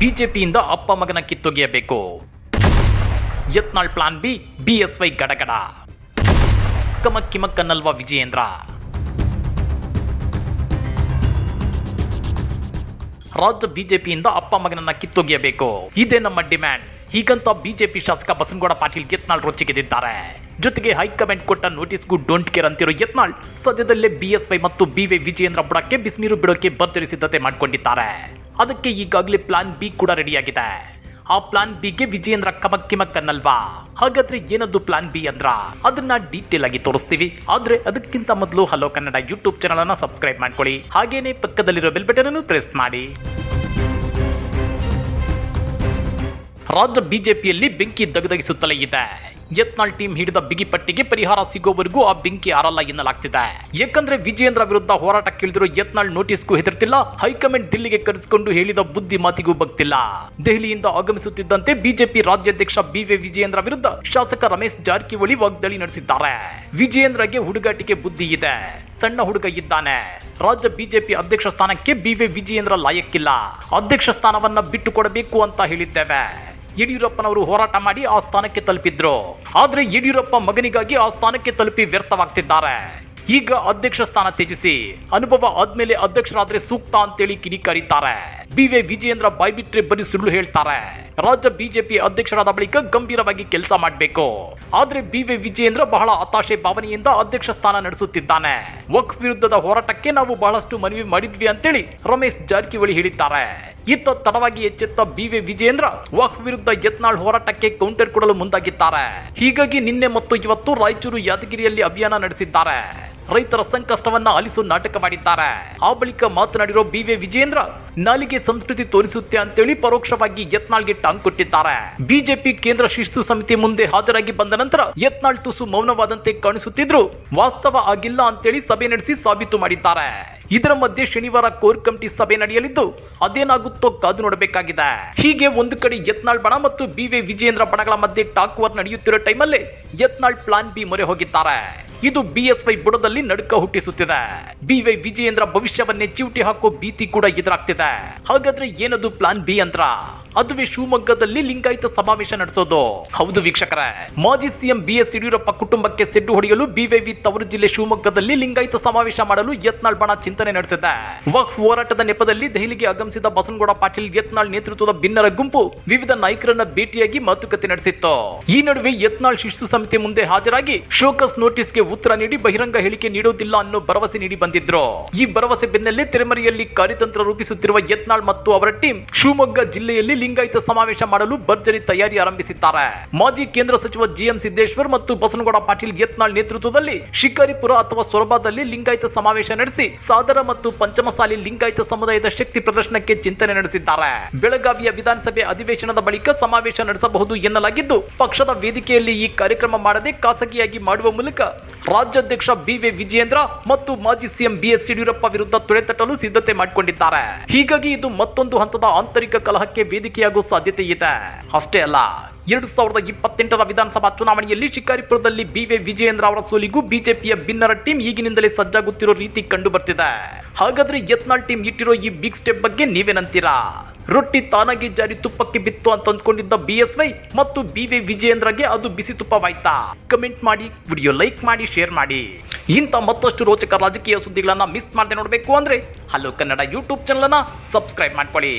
ಬಿಜೆಪಿಯಿಂದ ಅಪ್ಪ ಮಗನ ಕಿತ್ತೊಗೆಯಬೇಕು. ಯತ್ನಾಳ್ ಪ್ಲಾನ್ ಬಿ ಬಿಎಸ್ವೈ ಗಡಗಡ. ಕಮಕ್ಕಿಮಕ್ಕನ್ನಲ್ವ ವಿಜಯೇಂದ್ರ. ರಾಜ್ಯ ಬಿಜೆಪಿಯಿಂದ ಅಪ್ಪ ಮಗನನ್ನ ಕಿತ್ತೊಗೆಯಬೇಕು. ಇದೇ ನಮ್ಮ ಡಿಮ್ಯಾಂಡ್. ಹೀಗಂತ ಬಿಜೆಪಿ ಶಾಸಕ ಬಸನಗೌಡ ಪಾಟೀಲ್ ಯತ್ನಾಳ್ ರೊಚ್ಚಿಗೆದಿದ್ದಾರೆ ಜೊತೆಗೆ ಹೈಕಮಾಂಡ್ ಕೊಟ್ಟ ನೋಟಿಸ್ಗೂ ಡೋಂಟ್ ಕೇರ್ ಅಂತಿರೋ ಯತ್ನಾಳ್ ಸದ್ಯದಲ್ಲೇ ಬಿಎಸ್ವೈ ಮತ್ತು ಬಿವೈ ವಿಜಯೇಂದ್ರ ಬುಡಕ್ಕೆ ಬಿಸಿನೀರು ಬಿಡೋಕೆ ಭರ್ಜರಿ ಸಿದ್ಧತೆ ಮಾಡಿಕೊಂಡಿದ್ದಾರೆ. ಅದಕ್ಕೆ ಈಗಾಗಲೇ ಪ್ಲಾನ್ ಬಿ ಕೂಡ ರೆಡಿಯಾಗಿದೆ ಆ ಪ್ಲಾನ್ ಬಿಗೆ ವಿಜಯೇಂದ್ರ ಕಮಕ್ ಕಿಮಕ್ ಅನ್ನಲ್ವಾ ಹಾಗಾದ್ರೆ ಏನದು ಪ್ಲಾನ್ ಬಿ ಅಂದ್ರ? ಅದನ್ನ ಡೀಟೇಲ್ ಆಗಿ ತೋರಿಸ್ತೀವಿ. ಆದ್ರೆ ಅದಕ್ಕಿಂತ ಮೊದಲು ಹಲೋ ಕನ್ನಡ ಯೂಟ್ಯೂಬ್ ಚಾನಲ್ ಅನ್ನ ಸಬ್ಸ್ಕ್ರೈಬ್ ಮಾಡ್ಕೊಳ್ಳಿ. ಹಾಗೇನೆ ಪಕ್ಕದಲ್ಲಿರೋ ಬೆಲ್ ಬಟನ್ ಅನ್ನು ಪ್ರೆಸ್ ಮಾಡಿ. ರಾಜ್ಯ ಬಿಜೆಪಿಯಲ್ಲಿ ಬೆಂಕಿ ದಗದಗಿಸುತ್ತಲೇ ಇದೆ. ಯತ್ನಾಳ್ ಟೀಮ್ ಹಿಡಿದ ಬಿಗಿ ಪಟ್ಟಿಗೆ ಪರಿಹಾರ ಸಿಗೋವರೆಗೂ ಆ ಬೆಂಕಿ ಆರಲ್ಲ ಎನ್ನಲಾಗ್ತಿದೆ. ಯಾಕಂದ್ರೆ ವಿಜಯೇಂದ್ರ ವಿರುದ್ಧ ಹೋರಾಟಕ್ಕಿಳಿದಿರೋ ಯತ್ನಾಳ್ ನೋಟಿಸ್ಗೂ ಹೆದರ್ತಿಲ್ಲ, ಹೈಕಮಾಂಡ್ ದಿಲ್ಲಿಗೆ ಕರೆಸಿಕೊಂಡು ಹೇಳಿದ ಬುದ್ಧಿ ಮಾತಿಗೂ ಬಗ್ತಿಲ್ಲ ದೆಹಲಿಯಿಂದ ಆಗಮಿಸುತ್ತಿದ್ದಂತೆ ಬಿಜೆಪಿ ರಾಜ್ಯಾಧ್ಯಕ್ಷ ಬಿವೈ ವಿಜಯೇಂದ್ರ ವಿರುದ್ಧ ಶಾಸಕ ರಮೇಶ್ ಜಾರಕಿಹೊಳಿ ವಾಗ್ದಾಳಿ ನಡೆಸಿದ್ದಾರೆ. ವಿಜಯೇಂದ್ರಗೆ ಹುಡುಗಾಟಿಕೆ ಬುದ್ಧಿ ಇದೆ. ಸಣ್ಣ ಹುಡುಗ ಇದ್ದಾನೆ. ರಾಜ್ಯ ಬಿಜೆಪಿ ಅಧ್ಯಕ್ಷ ಸ್ಥಾನಕ್ಕೆ ಬಿವೈ ವಿಜಯೇಂದ್ರ ಲಾಯಕ್ಕಿಲ್ಲ. ಅಧ್ಯಕ್ಷ ಸ್ಥಾನವನ್ನ ಬಿಟ್ಟು ಕೊಡಬೇಕು ಅಂತ ಹೇಳಿದ್ದೇವೆ. ಯಡಿಯೂರಪ್ಪನವರು ಹೋರಾಟ ಮಾಡಿ ಆ ಸ್ಥಾನಕ್ಕೆ ತಲುಪಿದ್ರು. ಆದ್ರೆ ಯಡಿಯೂರಪ್ಪ ಮಗನಿಗಾಗಿ ಆ ಸ್ಥಾನಕ್ಕೆ ತಲುಪಿ ವ್ಯರ್ಥವಾಗ್ತಿದ್ದಾರೆ. ಈಗ ಅಧ್ಯಕ್ಷ ಸ್ಥಾನ ತ್ಯಜಿಸಿ ಅನುಭವ ಆದ್ಮೇಲೆ ಅಧ್ಯಕ್ಷರಾದ್ರೆ ಸೂಕ್ತ ಅಂತೇಳಿ ಕಿಡಿಕಾರಿದ್ದಾರೆ. ಬಿವೈ ವಿಜಯೇಂದ್ರ ಬಾಯ್ಬಿಟ್ರೆ ಬರೀ ಸುಳ್ಳು ಹೇಳ್ತಾರೆ. ರಾಜ್ಯ ಬಿಜೆಪಿ ಅಧ್ಯಕ್ಷರಾದ ಬಳಿಕ ಗಂಭೀರವಾಗಿ ಕೆಲಸ ಮಾಡಬೇಕು. ಆದ್ರೆ ಬಿವೈ ವಿಜಯೇಂದ್ರ ಬಹಳ ಹತಾಶೆ ಭಾವನೆಯಿಂದ ಅಧ್ಯಕ್ಷ ಸ್ಥಾನ ನಡೆಸುತ್ತಿದ್ದಾನೆ. ವಕ್ ವಿರುದ್ಧದ ಹೋರಾಟಕ್ಕೆ ನಾವು ಬಹಳಷ್ಟು ಮನವಿ ಮಾಡಿದ್ವಿ ಅಂತೇಳಿ ರಮೇಶ್ ಜಾರಕಿಹೊಳಿ ಹೇಳಿದ್ದಾರೆ. ಇತ್ತ ತಡವಾಗಿ ಎಚ್ಚೆತ್ತ ಬಿ ವಿ ವಿಜೇಂದ್ರ ವಕ್ ವಿರುದ್ಧ ಯತ್ನಾಳ್ ಹೋರಾಟಕ್ಕೆ ಕೌಂಟರ್ ಕೊಡಲು ಮುಂದಾಗಿದ್ದಾರೆ. ಹೀಗಾಗಿ ನಿನ್ನೆ ಮತ್ತು ಇವತ್ತು ರಾಯಚೂರು ಯಾದಗಿರಿಯಲ್ಲಿ ಅಭಿಯಾನ ನಡೆಸಿದ್ದಾರೆ. ರೈತರ ಸಂಕಷ್ಟವನ್ನ ಆಲಿಸು ನಾಟಕ ಮಾಡಿದ್ದಾರೆ. ಆ ಬಳಿಕ ಮಾತನಾಡಿರೋ ಬಿ ವಿ ವಿಜೇಂದ್ರ ನಾಲಿಗೆ ಸಂಸ್ಕೃತಿ ತೋರಿಸುತ್ತೆ ಅಂತೇಳಿ ಪರೋಕ್ಷವಾಗಿ ಯತ್ನಾಳ್ಗೆ ಟಾಂಗ್ ಕೊಟ್ಟಿದ್ದಾರೆ. ಬಿಜೆಪಿ ಕೇಂದ್ರ ಶಿಸ್ತು ಸಮಿತಿ ಮುಂದೆ ಹಾಜರಾಗಿ ಬಂದ ನಂತರ ಯತ್ನಾಳ್ ತುಸು ಮೌನವಾದಂತೆ ಕಾಣಿಸುತ್ತಿದ್ರು. ವಾಸ್ತವ ಆಗಿಲ್ಲ ಅಂತೇಳಿ ಸಭೆ ನಡೆಸಿ ಸಾಬೀತು ಮಾಡಿದ್ದಾರೆ. ಇದರ ಮಧ್ಯೆ ಶನಿವಾರ ಕೋರ್ ಕಮಿಟಿ ಸಭೆ ನಡೆಯಲಿದ್ದು, ಅದೇನಾಗುತ್ತೋ ಕಾದು ನೋಡಬೇಕಾಗಿದೆ. ಹೀಗೆ ಒಂದು ಕಡೆ ಯತ್ನಾಳ್ ಬಣ ಮತ್ತು ಬಿವಿ ವಿಜೇಂದ್ರ ಬಣಗಳ ಮಧ್ಯೆ ಟಾಕ್ ವಾರ್ ನಡೆಯುತ್ತಿರೋ ಟೈಮಲ್ಲೇ ಯತ್ನಾಳ್ ಪ್ಲಾನ್ ಬಿ ಮೊರೆ ಹೋಗಿದ್ದಾರೆ. ಇದು ಬಿಎಸ್ವೈ ಬುಡದಲ್ಲಿ ನಡುಕ ಹುಟ್ಟಿಸುತ್ತಿದೆ. ಬಿವೈ ವಿಜಯೇಂದ್ರ ಭವಿಷ್ಯವನ್ನೇ ಚಿವುಟಿ ಹಾಕೋ ಭೀತಿ ಕೂಡ ಎದುರಾಗ್ತಿದೆ. ಹಾಗಾದ್ರೆ ಏನದು ಪ್ಲಾನ್ ಬಿ ಅಂದ್ರ? ಅದುವೇ ಶಿವಮೊಗ್ಗದಲ್ಲಿ ಲಿಂಗಾಯತ ಸಮಾವೇಶ ನಡೆಸೋದು. ಹೌದು ವೀಕ್ಷಕರೇ. ಮಾಜಿ ಸಿಎಂ ಬಿ ಎಸ್ ಯಡಿಯೂರಪ್ಪ ಕುಟುಂಬಕ್ಕೆ ಸೆಡ್ಡು ಹೊಡೆಯಲು ಬಿವೈವಿ ತವರು ಜಿಲ್ಲೆ ಶಿವಮೊಗ್ಗದಲ್ಲಿ ಲಿಂಗಾಯತ ಸಮಾವೇಶ ಮಾಡಲು ಯತ್ನಾಳ್ ಬಣ ಚಿಂತನೆ ನಡೆಸಿದೆ. ವಕ್ಫ್ ಹೋರಾಟದ ನೆಪದಲ್ಲಿ ದೆಹಲಿಗೆ ಆಗಮಿಸಿದ ಬಸನಗೌಡ ಪಾಟೀಲ್ ಯತ್ನಾಳ್ ನೇತೃತ್ವದ ಭಿನ್ನರ ಗುಂಪು ವಿವಿಧ ನಾಯಕರನ್ನ ಭೇಟಿಯಾಗಿ ಮಾತುಕತೆ ನಡೆಸಿತ್ತು. ಈ ನಡುವೆ ಯತ್ನಾಳ್ ಶಿಸ್ತು ಸಮಿತಿ ಮುಂದೆ ಹಾಜರಾಗಿ ಶೋಕಸ್ ನೋಟಿಸ್ಗೆ ಉತ್ತರ ನೀಡಿ ಬಹಿರಂಗ ಹೇಳಿಕೆ ನೀಡುವುದಿಲ್ಲ ಅನ್ನೋ ಭರವಸೆ ನೀಡಿ ಬಂದಿದ್ರು. ಈ ಭರವಸೆ ಬೆನ್ನಲ್ಲೇ ತೆರೆಮರೆಯಲ್ಲಿ ಕಾರ್ಯತಂತ್ರ ರೂಪಿಸುತ್ತಿರುವ ಯತ್ನಾಳ್ ಮತ್ತು ಅವರ ಟೀಮ್ ಶಿವಮೊಗ್ಗ ಜಿಲ್ಲೆಯಲ್ಲಿ ಲಿಂಗಾಯತ ಸಮಾವೇಶ ಮಾಡಲು ಭರ್ಜರಿ ತಯಾರಿ ಆರಂಭಿಸಿದ್ದಾರೆ. ಮಾಜಿ ಕೇಂದ್ರ ಸಚಿವ ಜಿಎಂ ಸಿದ್ದೇಶ್ವರ್ ಮತ್ತು ಬಸನಗೌಡ ಪಾಟೀಲ್ ಯತ್ನಾಳ್ ನೇತೃತ್ವದಲ್ಲಿ ಶಿಕಾರಿಪುರ ಅಥವಾ ಸೊರಬಾದಲ್ಲಿ ಲಿಂಗಾಯತ ಸಮಾವೇಶ ನಡೆಸಿ ಸಾದರ ಮತ್ತು ಪಂಚಮಸಾಲಿ ಲಿಂಗಾಯತ ಸಮುದಾಯದ ಶಕ್ತಿ ಪ್ರದರ್ಶನಕ್ಕೆ ಚಿಂತನೆ ನಡೆಸಿದ್ದಾರೆ. ಬೆಳಗಾವಿಯ ವಿಧಾನಸಭೆ ಅಧಿವೇಶನದ ಬಳಿಕ ಸಮಾವೇಶ ನಡೆಸಬಹುದು ಎನ್ನಲಾಗಿದ್ದು, ಪಕ್ಷದ ವೇದಿಕೆಯಲ್ಲಿ ಈ ಕಾರ್ಯಕ್ರಮ ಮಾಡದೆ ಖಾಸಗಿಯಾಗಿ ಮಾಡುವ ಮೂಲಕ ರಾಜ್ಯಾಧ್ಯಕ್ಷ ಬಿವಿ ವಿಜಯೇಂದ್ರ ಮತ್ತು ಮಾಜಿ ಸಿಎಂ ಬಿಎಸ್ ಯಡಿಯೂರಪ್ಪ ವಿರುದ್ಧ ತುಳಿತಟ್ಟಲು ಸಿದ್ಧತೆ ಮಾಡಿಕೊಂಡಿದ್ದಾರೆ. ಹೀಗಾಗಿ ಇದು ಮತ್ತೊಂದು ಹಂತದ ಆಂತರಿಕ ಕಲಹಕ್ಕೆ ವೇದಿಕೆಯಾಗುವ ಸಾಧ್ಯತೆ ಇದೆ. ಅಷ್ಟೇ ಅಲ್ಲ, ಎರಡು ಸಾವಿರದ ಇಪ್ಪತ್ತೆಂಟರ ವಿಧಾನಸಭಾ ಚುನಾವಣೆಯಲ್ಲಿ ಶಿಕಾರಿಪುರದಲ್ಲಿ ಬಿವಿ ವಿಜಯೇಂದ್ರ ಅವರ ಸೋಲಿಗೂ ಬಿಜೆಪಿಯ ಬಿನ್ನರ ಟೀಮ್ ಈಗಿನಿಂದಲೇ ಸಜ್ಜಾಗುತ್ತಿರೋ ರೀತಿ ಕಂಡು ಬರ್ತಿದೆ ಹಾಗಾದ್ರೆ ಯತ್ನಾಳ್ ಟೀಮ್ ಇಟ್ಟಿರೋ ಈ ಬಿಗ್ ಸ್ಟೆಪ್ ಬಗ್ಗೆ ನೀವೇನಂತೀರಾ ರೊಟ್ಟಿ ತಾನಾಗಿ ಜಾರಿ ತುಪ್ಪಕ್ಕೆ ಬಿತ್ತು ಅಂತ ಅಂದ್ಕೊಂಡಿದ್ದ ಬಿಎಸ್ವೈ ಮತ್ತು ಬಿವೈ ವಿಜಯೇಂದ್ರಗೆ ಅದು ಬಿಸಿ ತುಪ್ಪವಾಯ್ತಾ? ಕಮೆಂಟ್ ಮಾಡಿ ವಿಡಿಯೋ ಲೈಕ್ ಮಾಡಿ ಶೇರ್ ಮಾಡಿ. ಇಂಥ ಮತ್ತಷ್ಟು ರೋಚಕ ರಾಜಕೀಯ ಸುದ್ದಿಗಳನ್ನ ಮಿಸ್ ಮಾಡದೆ ನೋಡಬೇಕು ಅಂದ್ರೆ ಹಲೋ ಕನ್ನಡ ಯೂಟ್ಯೂಬ್ ಚಾನಲ್ ಅನ್ನ ಸಬ್ಸ್ಕ್ರೈಬ್ ಮಾಡ್ಕೊಳ್ಳಿ.